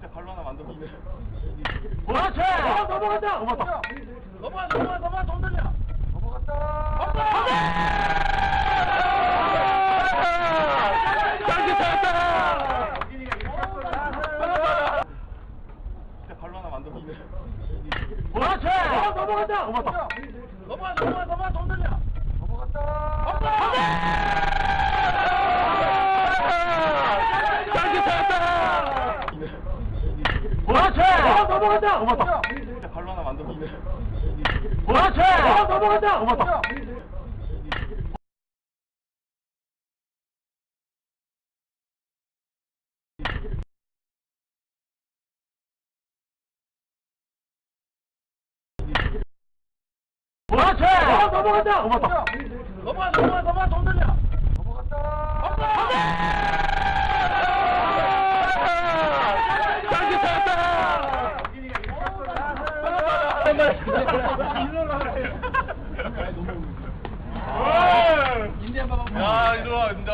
진짜 발로 하나 만들어. 그렇지. 어, 넘어간다. 넘어갔다. 넘어가, 넘어가, 넘어가, 돈 들려. 장기 찾았다. 진짜 발로 하나 만들어. 그렇지. 어, 넘어간다. 넘어갔다. 넘어가, 넘어가, 넘어가, 넘어간다. 넘어갔다. 발로 하나 만들어. 그렇지. 어, 넘어간다. 넘어갔다. 그렇지. 어, 넘어간다. 넘어갔다. 넘어가, 넘어가, 넘어가, 돈 들려. 인대 한번 이리 와, 인대